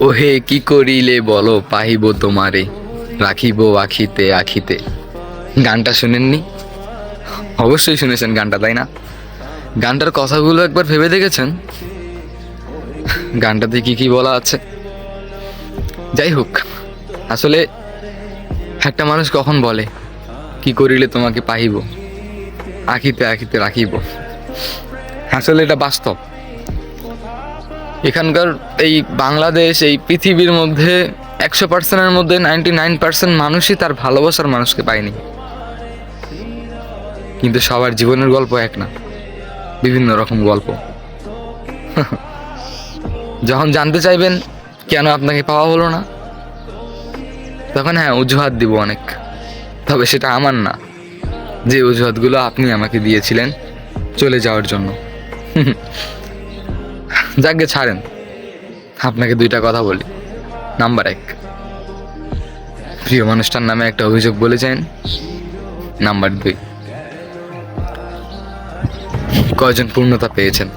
ওহে, কি করিলে বলো, পাহিব তোমারে, রাখিব আখিতে আখিতে। গানটা শুনেননি? অবশ্যই শুনেছেন গানটা, তাই না? গানটার কথাগুলো একবার ভেবে দেখেছেন? গানটাতে কি কি বলা আছে? যাই হোক, আসলে একটা মানুষ কখন বলে, কি করিলে তোমাকে পাহিব, আখিতে আখিতে রাখিব? আসলে এটা বাস্তব। এখানকার এই বাংলাদেশ, এই পৃথিবীর মধ্যে একশো পার্সেন্টের মধ্যে নাইনটি নাইন পার্সেন্ট মানুষই তার ভালোবাসার মানুষকে পায়নি। কিন্তু সবার জীবনের গল্প এক না, বিভিন্ন রকম গল্প। যখন জানতে চাইবেন কেন আপনাকে পাওয়া হলো না, তখন হ্যাঁ অজুহাত দিব অনেক। তবে সেটা আমার না, যে অজুহাতগুলো আপনি আমাকে দিয়েছিলেন চলে যাওয়ার জন্য। যাকে ছাড়েন। আপনাকে দুইটা কথা বলি। নাম্বার এক, প্রিয় মানুষটার নামে একটা অভিযোগ বলেছেন। নাম্বার দুই, কয়জন পূর্ণতা পেয়েছেন?